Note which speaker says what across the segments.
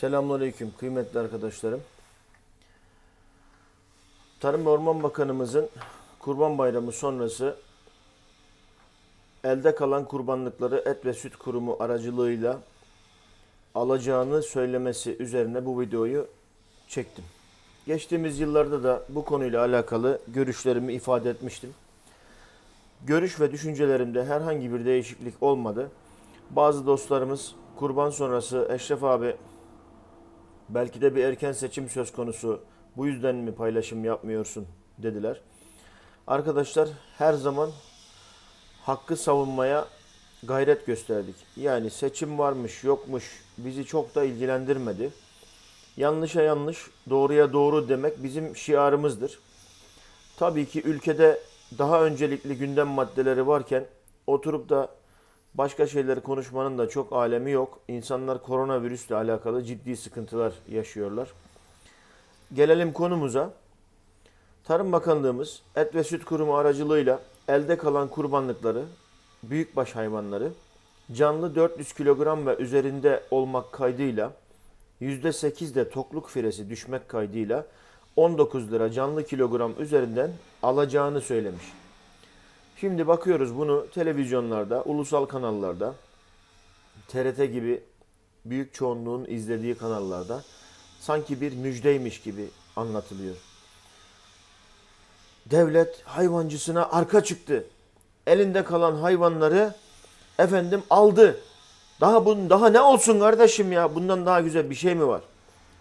Speaker 1: Selamünaleyküm kıymetli arkadaşlarım. Tarım ve Orman Bakanımızın Kurban Bayramı sonrası elde kalan kurbanlıkları Et ve Süt Kurumu aracılığıyla alacağını söylemesi üzerine bu videoyu çektim. Geçtiğimiz yıllarda da bu konuyla alakalı görüşlerimi ifade etmiştim. Görüş ve düşüncelerimde herhangi bir değişiklik olmadı. Bazı dostlarımız kurban sonrası Eşref abi belki de bir erken seçim söz konusu bu yüzden mi paylaşım yapmıyorsun dediler. Arkadaşlar her zaman hakkı savunmaya gayret gösterdik. Yani seçim varmış yokmuş bizi çok da ilgilendirmedi. Yanlışa yanlış, doğruya doğru demek bizim şiarımızdır. Tabii ki ülkede daha öncelikli gündem maddeleri varken oturup da başka şeyleri konuşmanın da çok alemi yok. İnsanlar koronavirüsle alakalı ciddi sıkıntılar yaşıyorlar. Gelelim konumuza. Tarım Bakanlığımız Et ve Süt Kurumu aracılığıyla elde kalan kurbanlıkları, büyükbaş hayvanları canlı 400 kilogram ve üzerinde olmak kaydıyla %8 de tokluk firesi düşmek kaydıyla 19 lira canlı kilogram üzerinden alacağını söylemiş. Şimdi bakıyoruz bunu televizyonlarda, ulusal kanallarda, TRT gibi büyük çoğunluğun izlediği kanallarda sanki bir müjdeymiş gibi anlatılıyor. Devlet hayvancısına arka çıktı. Elinde kalan hayvanları efendim aldı. Daha bun daha ne olsun kardeşim ya? Bundan daha güzel bir şey mi var?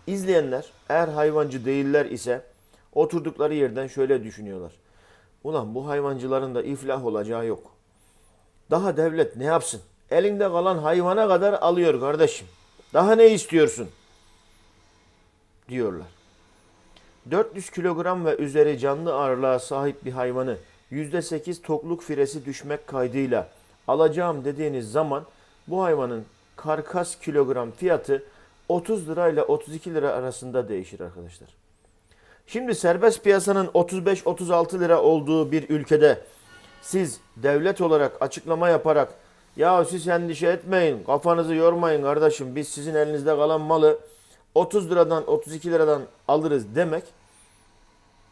Speaker 1: İzleyenler eğer hayvancı değiller ise oturdukları yerden şöyle düşünüyorlar. Ulan bu hayvancıların da iflah olacağı yok. Daha devlet ne yapsın? Elinde kalan hayvana kadar alıyor kardeşim. Daha ne istiyorsun? Diyorlar. 400 kilogram ve üzeri canlı ağırlığa sahip bir hayvanı %8 tokluk firesi düşmek kaydıyla alacağım dediğiniz zaman bu hayvanın karkas kilogram fiyatı 30 lira ile 32 lira arasında değişir arkadaşlar. Şimdi serbest piyasanın 35-36 lira olduğu bir ülkede siz devlet olarak açıklama yaparak ya siz endişe etmeyin, kafanızı yormayın kardeşim biz sizin elinizde kalan malı 30 liradan 32 liradan alırız demek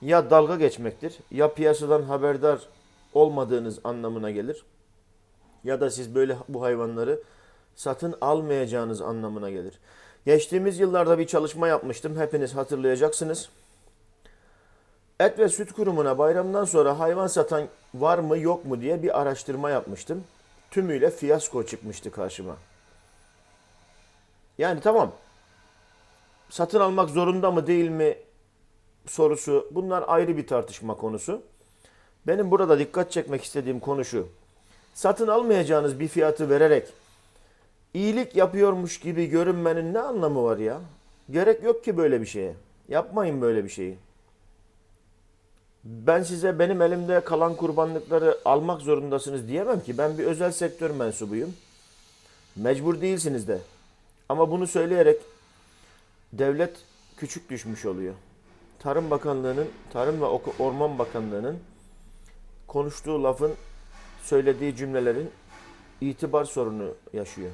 Speaker 1: ya dalga geçmektir ya piyasadan haberdar olmadığınız anlamına gelir ya da siz böyle bu hayvanları satın almayacağınız anlamına gelir. Geçtiğimiz yıllarda bir çalışma yapmıştım. Hepiniz hatırlayacaksınız. Et ve Süt Kurumu'na bayramdan sonra hayvan satan var mı yok mu diye bir araştırma yapmıştım. Tümüyle fiyasko çıkmıştı karşıma. Yani tamam. Satın almak zorunda mı değil mi sorusu bunlar ayrı bir tartışma konusu. Benim burada dikkat çekmek istediğim konu şu. Satın almayacağınız bir fiyatı vererek iyilik yapıyormuş gibi görünmenin ne anlamı var ya? Gerek yok ki böyle bir şeye. Yapmayın böyle bir şeyi. Ben size benim elimde kalan kurbanlıkları almak zorundasınız diyemem ki. Ben bir özel sektör mensubuyum. Mecbur değilsiniz de. Ama bunu söyleyerek devlet küçük düşmüş oluyor. Tarım Bakanlığı'nın, Tarım ve Orman Bakanlığı'nın konuştuğu lafın, söylediği cümlelerin itibar sorunu yaşıyor.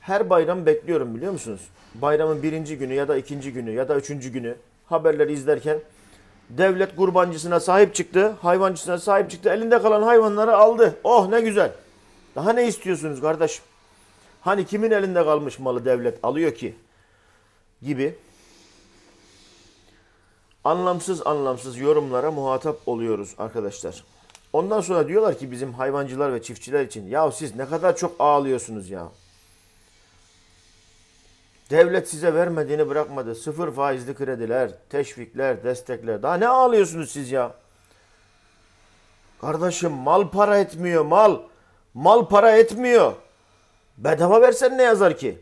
Speaker 1: Her bayram bekliyorum biliyor musunuz? Bayramın birinci günü ya da ikinci günü ya da üçüncü günü haberleri izlerken devlet kurbancısına sahip çıktı, hayvancısına sahip çıktı, elinde kalan hayvanları aldı. Oh ne güzel. Daha ne istiyorsunuz kardeşim? Hani kimin elinde kalmış malı devlet alıyor ki? Gibi anlamsız anlamsız yorumlara muhatap oluyoruz arkadaşlar. Ondan sonra diyorlar ki bizim hayvancılar ve çiftçiler için ya siz ne kadar çok ağlıyorsunuz ya. Devlet size vermediğini bırakmadı. Sıfır faizli krediler, teşvikler, destekler. Daha ne ağlıyorsunuz siz ya? Kardeşim mal para etmiyor mal. Mal para etmiyor. Bedava versen ne yazar ki?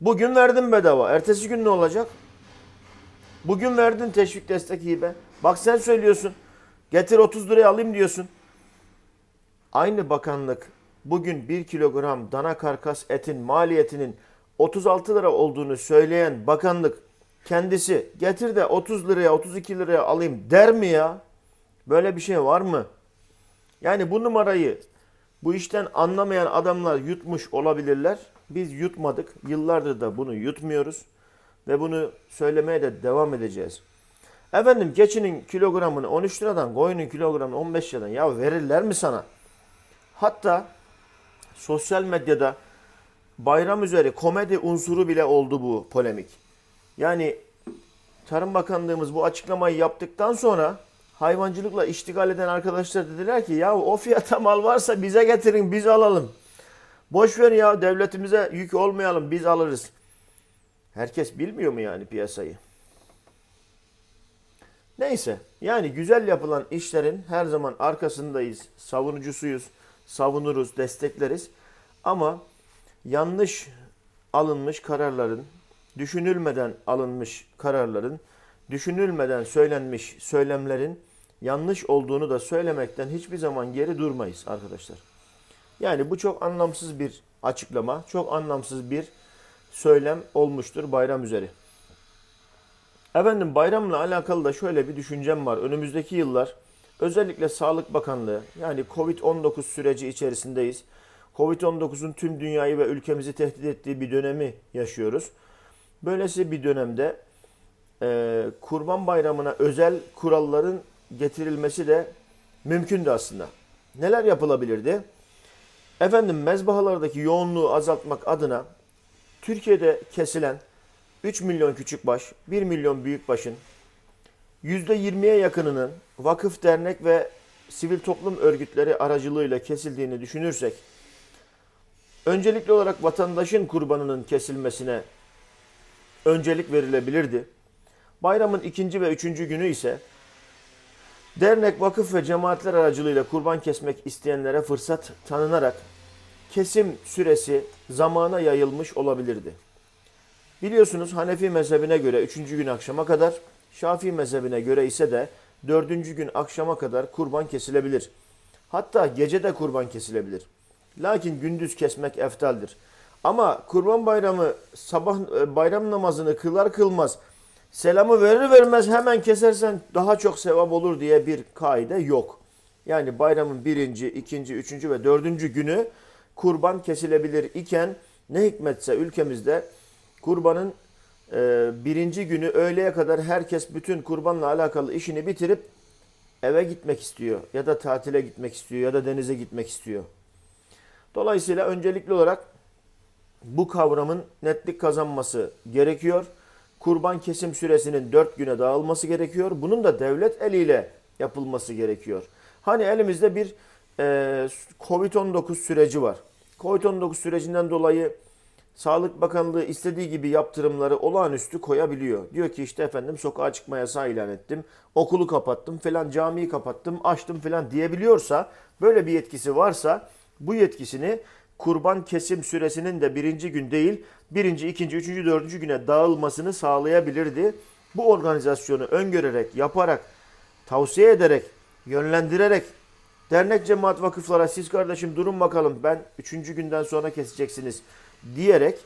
Speaker 1: Bugün verdin bedava. Ertesi gün ne olacak? Bugün verdin teşvik destek hibe. Bak sen söylüyorsun. Getir 30 liraya alayım diyorsun. Aynı bakanlık bugün 1 kilogram dana karkas etin maliyetinin 36 lira olduğunu söyleyen bakanlık kendisi getir de 30 liraya 32 liraya alayım der mi ya? Böyle bir şey var mı? Yani bu numarayı Bu işten anlamayan adamlar yutmuş olabilirler. Biz yutmadık. Yıllardır da bunu yutmuyoruz. Ve bunu söylemeye de devam edeceğiz. Efendim keçinin kilogramını 13 liradan, koyunun kilogramını 15 liradan ya verirler mi sana? Hatta sosyal medyada bayram üzeri komedi unsuru bile oldu bu polemik. Yani Tarım Bakanlığımız bu açıklamayı yaptıktan sonra hayvancılıkla iştigal eden arkadaşlar dediler ki ya o fiyata mal varsa bize getirin biz alalım. Boş ver ya devletimize yük olmayalım biz alırız. Herkes bilmiyor mu yani piyasayı? Neyse yani güzel yapılan işlerin her zaman arkasındayız, savunucusuyuz, savunuruz, destekleriz. Ama yanlış alınmış kararların, düşünülmeden alınmış kararların, düşünülmeden söylenmiş söylemlerin yanlış olduğunu da söylemekten hiçbir zaman geri durmayız arkadaşlar. Yani bu çok anlamsız bir açıklama, çok anlamsız bir söylem olmuştur bayram üzeri. Efendim bayramla alakalı da şöyle bir düşüncem var. Önümüzdeki yıllar özellikle Sağlık Bakanlığı yani Covid-19 süreci içerisindeyiz. Covid-19'un tüm dünyayı ve ülkemizi tehdit ettiği bir dönemi yaşıyoruz. Böylesi bir dönemde e, Kurban Bayramı'na özel kuralların getirilmesi de mümkündü aslında. Neler yapılabilirdi? Efendim mezbahalardaki yoğunluğu azaltmak adına Türkiye'de kesilen 3 milyon küçükbaş, 1 milyon büyükbaşın %20'ye yakınının vakıf, dernek ve sivil toplum örgütleri aracılığıyla kesildiğini düşünürsek, öncelikli olarak vatandaşın kurbanının kesilmesine öncelik verilebilirdi. Bayramın ikinci ve üçüncü günü ise dernek, vakıf ve cemaatler aracılığıyla kurban kesmek isteyenlere fırsat tanınarak kesim süresi zamana yayılmış olabilirdi. Biliyorsunuz Hanefi mezhebine göre 3. gün akşama kadar, Şafii mezhebine göre ise de 4. gün akşama kadar kurban kesilebilir. Hatta gece de kurban kesilebilir. Lakin gündüz kesmek eftaldir. Ama kurban bayramı sabah e, bayram namazını kılar kılmaz selamı verir vermez hemen kesersen daha çok sevap olur diye bir kaide yok. Yani bayramın birinci, ikinci, üçüncü ve dördüncü günü kurban kesilebilir iken ne hikmetse ülkemizde kurbanın e, birinci günü öğleye kadar herkes bütün kurbanla alakalı işini bitirip eve gitmek istiyor ya da tatile gitmek istiyor ya da denize gitmek istiyor. Dolayısıyla öncelikli olarak bu kavramın netlik kazanması gerekiyor. Kurban kesim süresinin 4 güne dağılması gerekiyor. Bunun da devlet eliyle yapılması gerekiyor. Hani elimizde bir e, Covid-19 süreci var. Covid-19 sürecinden dolayı Sağlık Bakanlığı istediği gibi yaptırımları olağanüstü koyabiliyor. Diyor ki işte efendim sokağa çıkma yasağı ilan ettim, okulu kapattım falan, camiyi kapattım, açtım falan diyebiliyorsa, böyle bir yetkisi varsa bu yetkisini kurban kesim süresinin de birinci gün değil, birinci, ikinci, üçüncü, dördüncü güne dağılmasını sağlayabilirdi. Bu organizasyonu öngörerek, yaparak, tavsiye ederek, yönlendirerek dernek cemaat vakıflara siz kardeşim durun bakalım ben üçüncü günden sonra keseceksiniz diyerek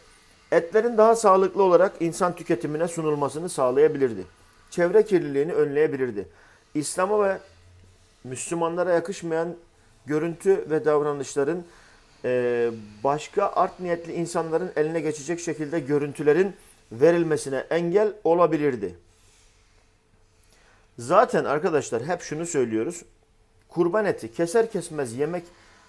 Speaker 1: etlerin daha sağlıklı olarak insan tüketimine sunulmasını sağlayabilirdi. Çevre kirliliğini önleyebilirdi. İslam'a ve Müslümanlara yakışmayan görüntü ve davranışların e, başka art niyetli insanların eline geçecek şekilde görüntülerin verilmesine engel olabilirdi. Zaten arkadaşlar hep şunu söylüyoruz. Kurban eti keser kesmez yemek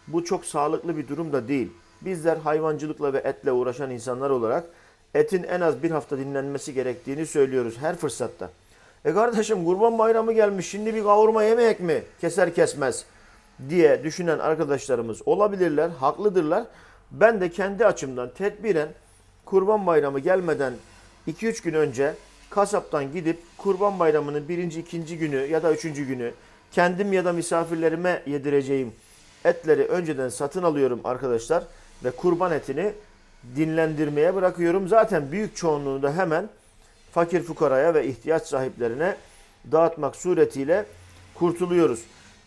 Speaker 1: bu çok sağlıklı bir durum da değil. Bizler hayvancılıkla ve etle uğraşan insanlar olarak etin en az bir hafta dinlenmesi gerektiğini söylüyoruz her fırsatta. E kardeşim kurban bayramı gelmiş şimdi bir kavurma yemeyek mi keser kesmez diye düşünen arkadaşlarımız olabilirler, haklıdırlar. Ben de kendi açımdan tedbiren kurban bayramı gelmeden 2-3 gün önce kasaptan gidip kurban bayramının birinci, ikinci günü ya da üçüncü günü kendim ya da misafirlerime yedireceğim etleri önceden satın alıyorum arkadaşlar ve kurban etini dinlendirmeye bırakıyorum. Zaten büyük çoğunluğunu da hemen fakir fukaraya ve ihtiyaç sahiplerine dağıtmak suretiyle kurtuluyoruz.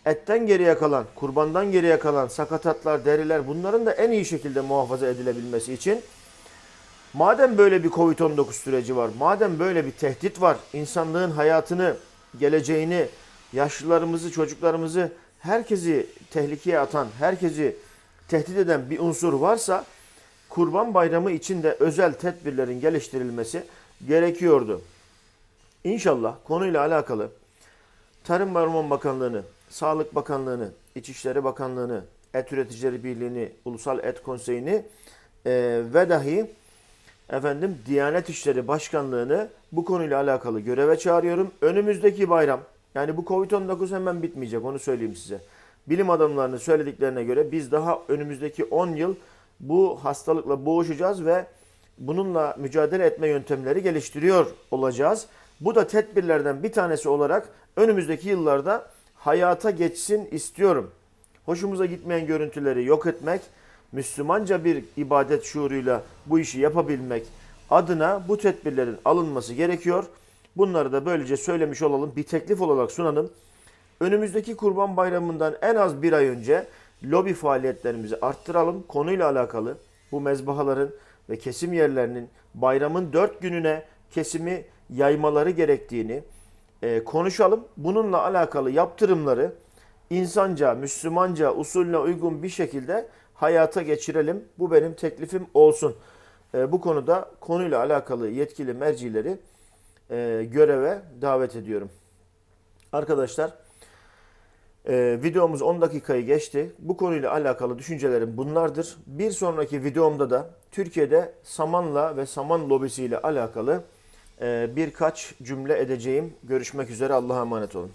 Speaker 1: Etten geriye kalan, kurbandan geriye kalan sakatatlar, deriler bunların da en iyi şekilde muhafaza edilebilmesi için madem böyle bir Covid-19 süreci var, madem böyle bir tehdit var, insanlığın hayatını, geleceğini, yaşlılarımızı, çocuklarımızı, herkesi tehlikeye atan, herkesi tehdit eden bir unsur varsa Kurban Bayramı için de özel tedbirlerin geliştirilmesi gerekiyordu. İnşallah konuyla alakalı Tarım ve Orman Bakanlığı'nı, Sağlık Bakanlığı'nı, İçişleri Bakanlığı'nı, Et Üreticileri Birliği'ni, Ulusal Et Konseyi'ni e, ve dahi efendim Diyanet İşleri Başkanlığı'nı bu konuyla alakalı göreve çağırıyorum. Önümüzdeki bayram yani bu Covid-19 hemen bitmeyecek onu söyleyeyim size. Bilim adamlarının söylediklerine göre biz daha önümüzdeki 10 yıl bu hastalıkla boğuşacağız ve bununla mücadele etme yöntemleri geliştiriyor olacağız. Bu da tedbirlerden bir tanesi olarak önümüzdeki yıllarda hayata geçsin istiyorum. Hoşumuza gitmeyen görüntüleri yok etmek, Müslümanca bir ibadet şuuruyla bu işi yapabilmek adına bu tedbirlerin alınması gerekiyor. Bunları da böylece söylemiş olalım, bir teklif olarak sunalım. Önümüzdeki Kurban Bayramı'ndan en az bir ay önce lobi faaliyetlerimizi arttıralım. Konuyla alakalı bu mezbahaların ve kesim yerlerinin bayramın dört gününe kesimi yaymaları gerektiğini e, konuşalım. Bununla alakalı yaptırımları insanca, Müslümanca, usulüne uygun bir şekilde hayata geçirelim. Bu benim teklifim olsun. E, bu konuda konuyla alakalı yetkili mercileri e, göreve davet ediyorum. Arkadaşlar e, videomuz 10 dakikayı geçti. Bu konuyla alakalı düşüncelerim bunlardır. Bir sonraki videomda da Türkiye'de samanla ve saman lobisiyle alakalı e, birkaç cümle edeceğim. Görüşmek üzere. Allah'a emanet olun.